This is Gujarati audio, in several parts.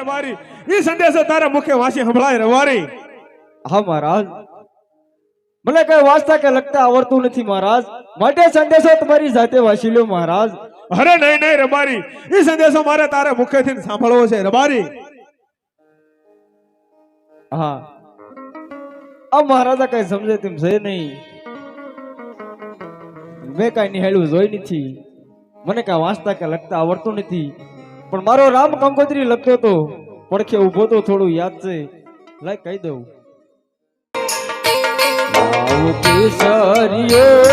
રબારી ઈ સંદેશો તારા મુખે વાસી સંભળાય રબારી હા મહારાજ. મને કઈ વાંચતા કે લખતા આવડતું નથી મહારાજ. માટે સંદેશો તમારી જાતે વાંચી લો મહારાજ. અરે નહીં નહીં રબારી ઈ સંદેશો મારે તારા મુખેથી સાંભળવો છે રબારી હા. આ મહારાજા કઈ સમજે તેમ છે નહીં. મેં કઈ નિહાળ્યું જોઈ નથી. મને કઈ વાંચતા કે લખતા આવડતું નથી. પણ મારો રામ કંકોત્રી લખતો તો પડખે ઊભો તો થોડું યાદ છે. લાય કહી દઉં. સરિયો કેસરીયો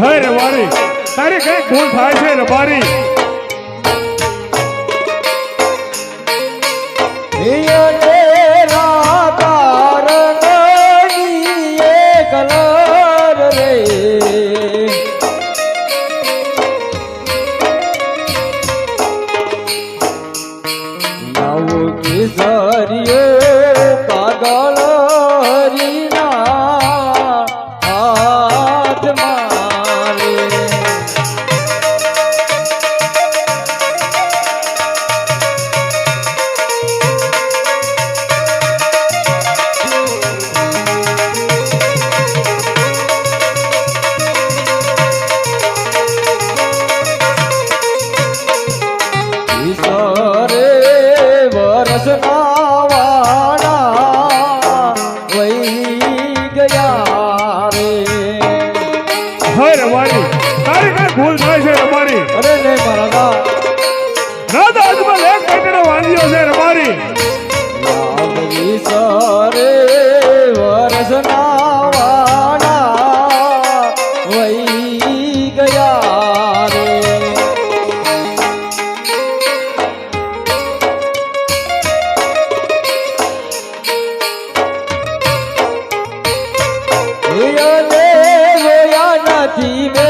હર વારી તારે કઈ ભૂલ થાય છે રબારી. જોયા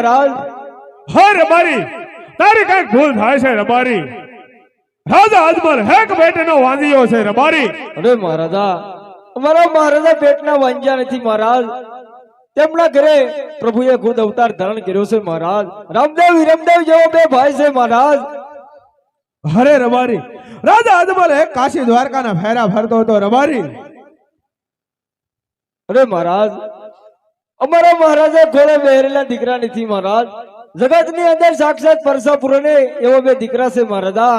મહારાજ. હે રબારી તારી કંઈક ભૂલ થાય છે રબારી. રાજા અજમલ હેક બેટનો વાંધીયો છે રબારી. અરે મહારાજા અમારા મહારાજા પેટના વાંજ્યા નથી મહારાજ. તેમના ઘરે પ્રભુએ ખુદ અવતાર ધારણ કર્યો છે મહારાજ. રામદેવ વિરમદેવ જેવો બે ભાઈ છે મહારાજ. હરે રબારી રાજા અજમલ એક કાશી દ્વારકાના ફેરા ફરતો હતો રબારી. અરે મહારાજ અમારા મહારાજા ખોળે બેહરેલા દીકરા નથી મહારાજ જગતની અંદર સાક્ષાત પરસાપુરને એવો બે દીકરા છે મહારાજા.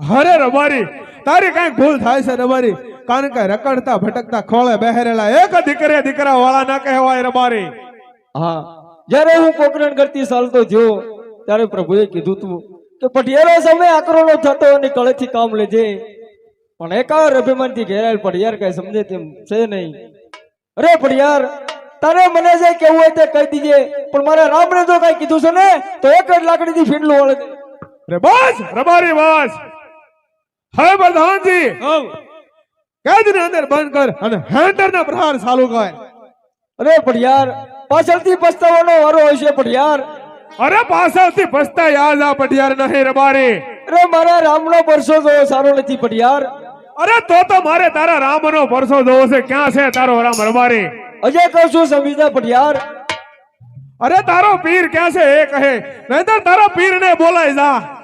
હરે રબારી તારી કઈ ભૂલ થાય છે રબારી? કારણ કે રખડતા ભટકતા ખોળે બેહરેલા એક દીકરે દીકરા વાળા ના કહેવાય રબારી. હા જ્યારે હું કોકરણ કરતી ચાલતો થયો ત્યારે પ્રભુએ કીધું તું કે પટિયારો સમય આકરોનો થતો અને કળેથી કામ લેજે. પણ એકાવર અભિમાનથી ઘેરાયેલ પટિયાર કઈ સમજે તેમ છે નહીં. અરે પટિયાર તારે મને જે કેવું હોય તે કહી દીજે. પણ મારા રામને જો કઈ કીધું છે ને તો એક જ લાકડીથી ફીંડલું વળે રે બસ રબારી બસ. હવે પ્રધાનજી કેદની અંદર બંધ કર અને હેન્ડર ના પ્રહાર ચાલુ કર. અરે પટિયાર પાછળથી પસ્તાવાનો વારો હોય છે પટિયાર અરે પાછળથી પસ્તા યાદ આ પટિયાર નહીં રબારી. અરે મારા રામનો પરસો તો સારો નથી પટિયાર અરે તો તો મારે તારા રામનો પરસો જોવો છે. ક્યાં છે તારો રામ રબારી અજય કહું છું સમજીદા પટિયાર. અરે તારો પીર ક્યાં છે એ કહે. નહીતર તારા પીર ને બોલાય જા.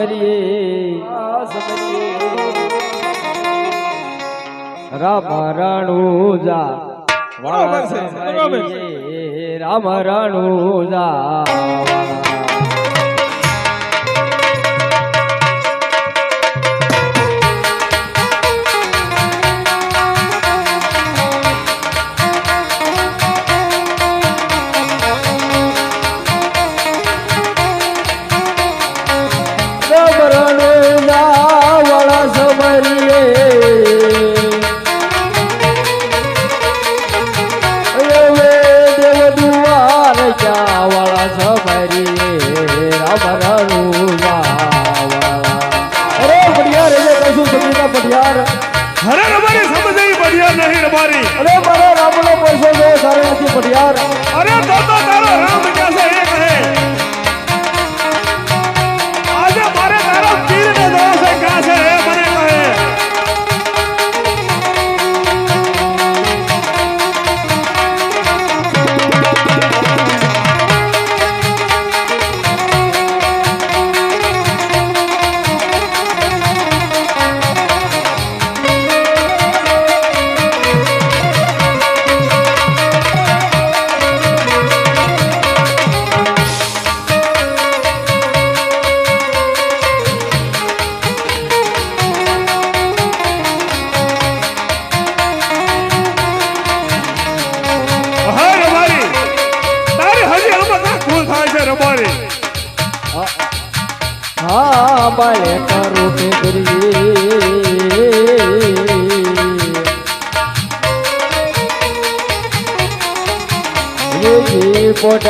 સમરીએ રામ રણુજા બરોબર છે બરોબર રામ રણુજા.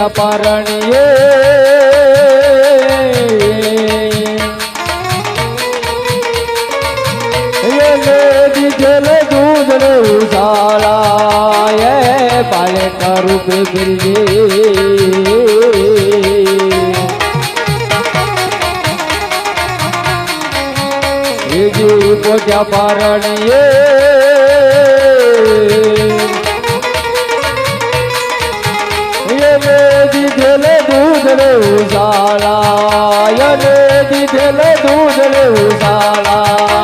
પોટા પારણીએ. કરીએ એજી પોત્યા પારણીએ. દૂધ રે એને દીધેલે દૂધ રે ઉસાળા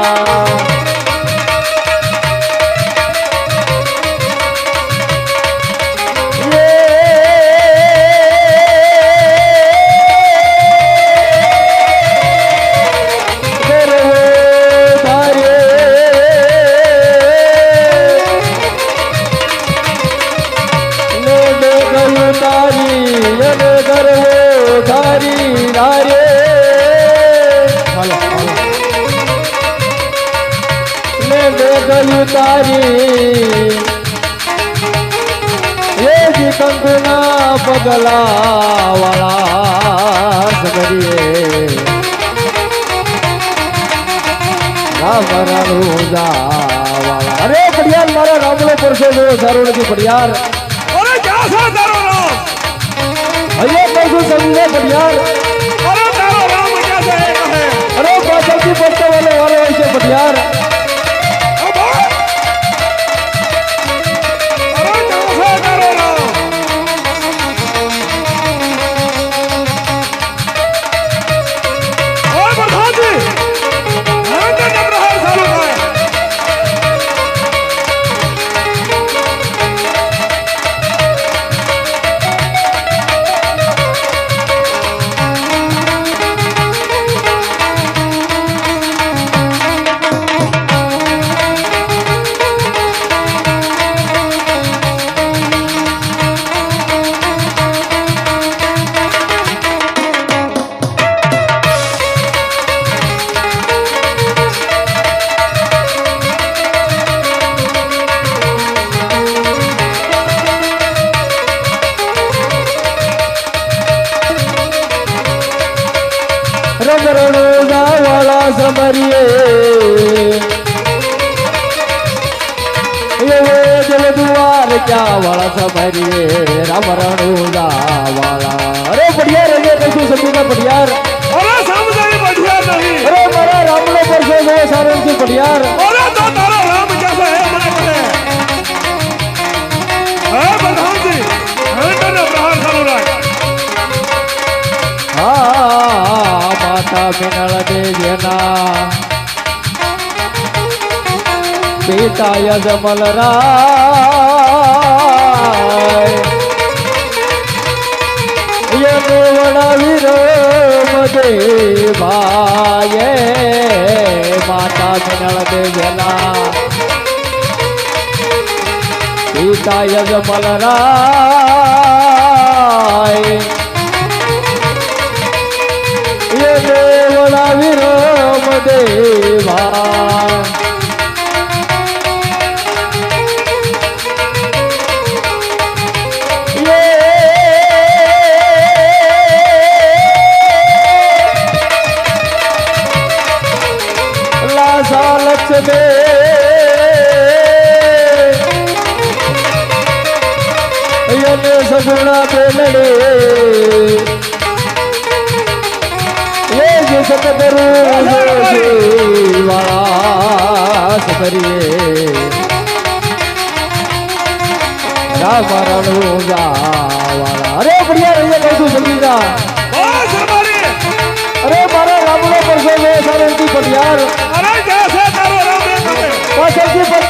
વાળા સમરીએ રામ રણુજા વાળા અરે પડિયાર અરે કશું છું સમજીને પડિયાર અરે સમજાય બઢિયા નહીં. અરે મારા રામનો પરસો જો સારું નથી પડિયાર અરે તો તારો રામ ક્યાં હે મને કહે. હે બધાજી હવે તને પ્રહાર ચાલુ રાખ. હા માતા બિનળ દેવના. પિતા યજમલ રાય કેવડા વિરમ દેવાય માતા જનળ દેવેલા પિતા યજમલ રાય. દેવડા વિરમ દેવા યને સગુણા બેલડે એ જે સતગુરુ વાસ કરીએ રામ રણુ જાવાળા અરે બઢિયા રહીએ કહું છું સંગીતા અરે પટિયાર અરે দেখতে পাচ্ছি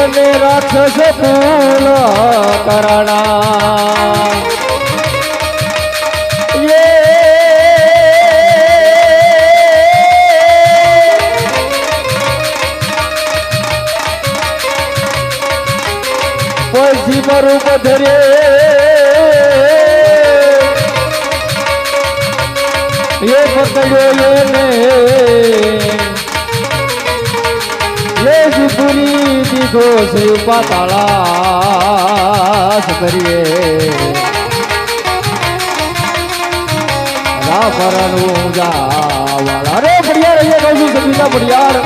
યને રાક્ષસ ફૂલ કરણા પછી મારું પધરે એ પકડ્યો એને દીધો શ્રી પાતાળાસ કરીએ. રાપરનું જાવાળા રે બઢિયાર અહીંયા કહું છું સંગીતા બઢિયાર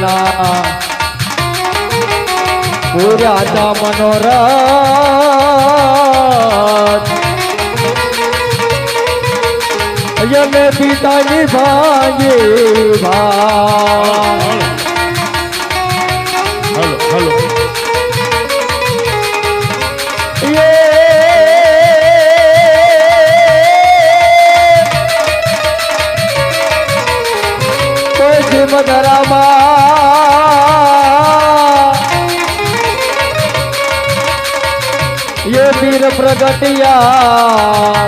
દેજના પૂર્યા મનોરથ. યમે પિતાની ભાંગી ભા મધરામાં યે વીર પ્રગટિયા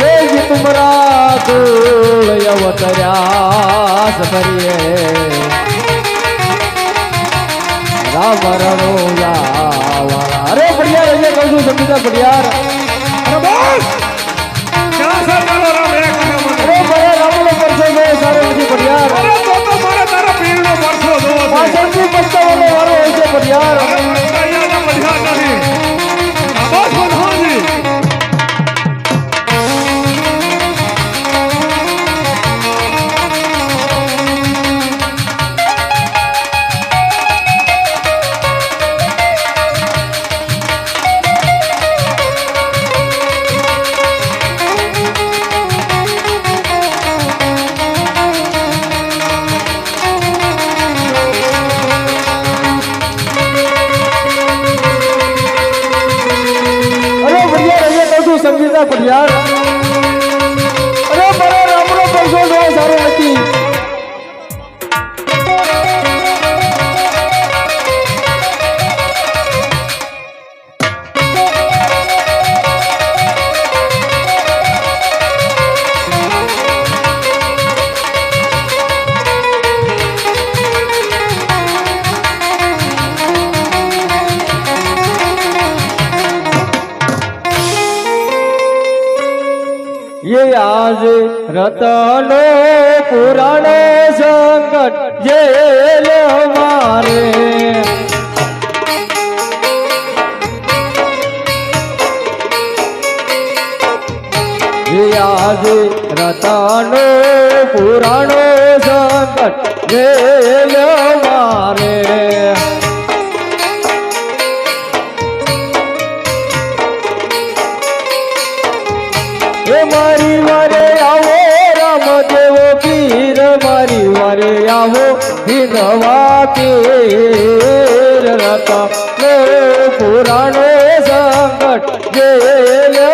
યે જ તુમરા કુળ અવતર્યા સબરીએ રાવરણો યાવા અરે બઢિયાર એટલે કહું છું સમજીતા બઢિયાર અરે બોલ ચાલો સર પસ્તાવાનો વારો હોય છે પણ યાર આજે રતનો પુરાણો સંકટ જે મારે. આજે રતનો પુરાણો સંકટ જેલ મારી વારે આવો વિનવા પીર રતા સંકટ જેલ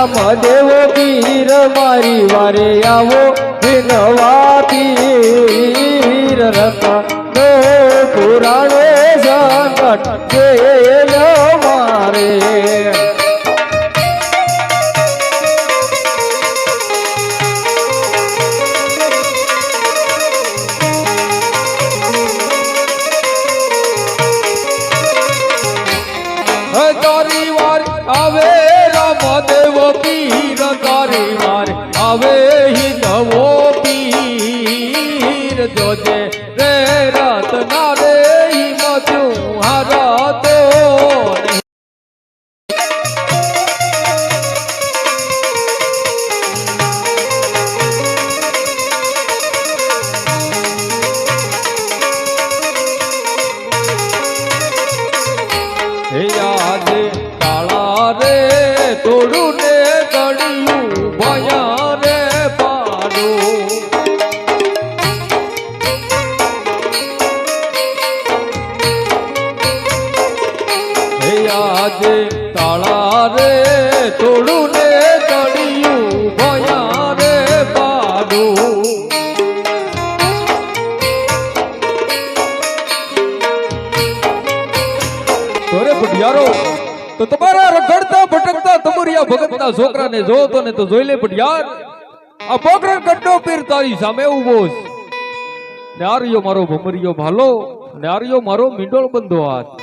રામ દેવો પીર મારી વારે આવો વિનવા પીર રતા પુરાણે સંકટ હે આજે કાળા રે તોડું ભગતના છોકરાને જોતો ને તો જોઈ લે ભટિયાર આ પોકરણ કડ્ડો પીર તારી સામે ઊભો છે. ને આર્યો મારો ભમરિયો ભાલો, ને આર્યો મારો મીંડોળ બંધો હાથ.